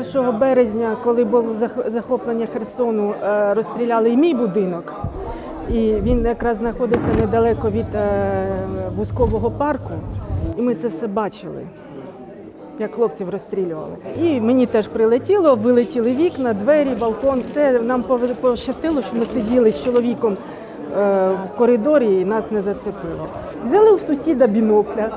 1 березня, коли було зах- захоплення Херсону, е, розстріляли і мій будинок. І він якраз знаходиться недалеко від е, вузкового парку. І ми це все бачили, як хлопців розстрілювали. І мені теж прилетіло, вилетіли вікна, двері, балкон. Все нам пощастило, що ми сиділи з чоловіком е, в коридорі і нас не зацепило. Взяли у сусіда бінокля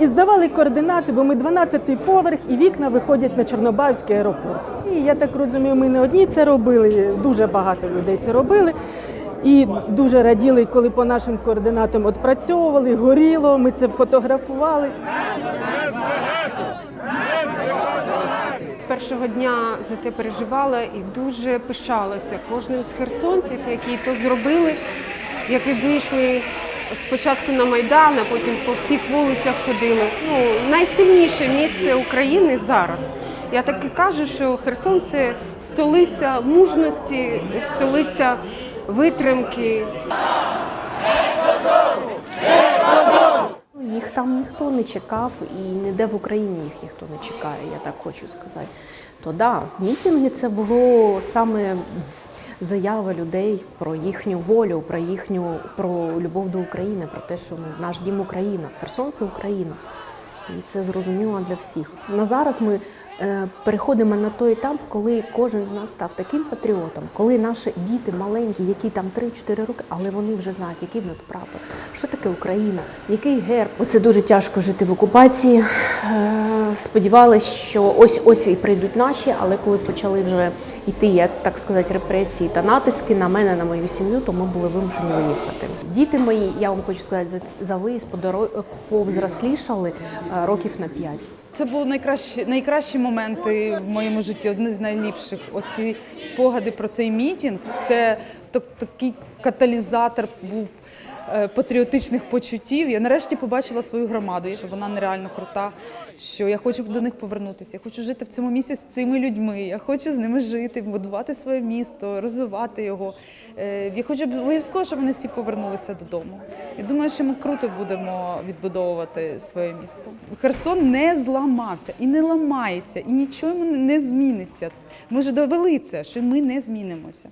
і здавали координати, бо ми 12-й поверх і вікна виходять на Чорнобаївський аеропорт. І я так розумію, ми не одні це робили, дуже багато людей це робили. І дуже раділи, коли по нашим координатам відпрацьовували, горіло, ми це фотографували. Першого дня за те переживала і дуже пишалася кожним з херсонців, які то зробили, які вийшли спочатку на Майдан, а потім по всіх вулицях ходили. Ну, найсильніше місце України зараз. Я так і кажу, що Херсон це столиця мужності, столиця витримки. Їх там ніхто не чекав, і ніде в Україні їх ніхто не чекає, я так хочу сказати. То да, мітинги це було саме заява людей про їхню волю, про їхню про любов до України, про те, що ну, наш дім Україна, Херсон це Україна. І це зрозуміло для всіх. На зараз ми переходимо на той етап, коли кожен з нас став таким патріотом, коли наші діти маленькі, які там 3-4 роки, але вони вже знають, який в нас прапор, що таке Україна, який герб. Оце дуже тяжко жити в окупації. Е, Сподівалися, що ось ось і прийдуть наші, але коли почали вже йти, як так сказати, репресії та натиски на мене, на мою сім'ю, то ми були вимушені виїхати. Діти мої, я вам хочу сказати, за, виїзд повзрослішали е, років на 5. Це були найкращі, найкращі моменти в моєму житті, одні з найліпших. Оці спогади про цей мітінг. Це так- такий каталізатор був патріотичних почуттів. Я нарешті побачила свою громаду, що вона нереально крута. Що я хочу до них повернутися. Я хочу жити в цьому місті з цими людьми. Я хочу з ними жити, будувати своє місто, розвивати його. Е, Я хочу обов'язково, щоб вони всі повернулися додому. І думаю, що ми круто будемо відбудовувати своє місто. Херсон не зламався і не ламається, і нічого не зміниться. Ми вже довели це, що ми не змінимося.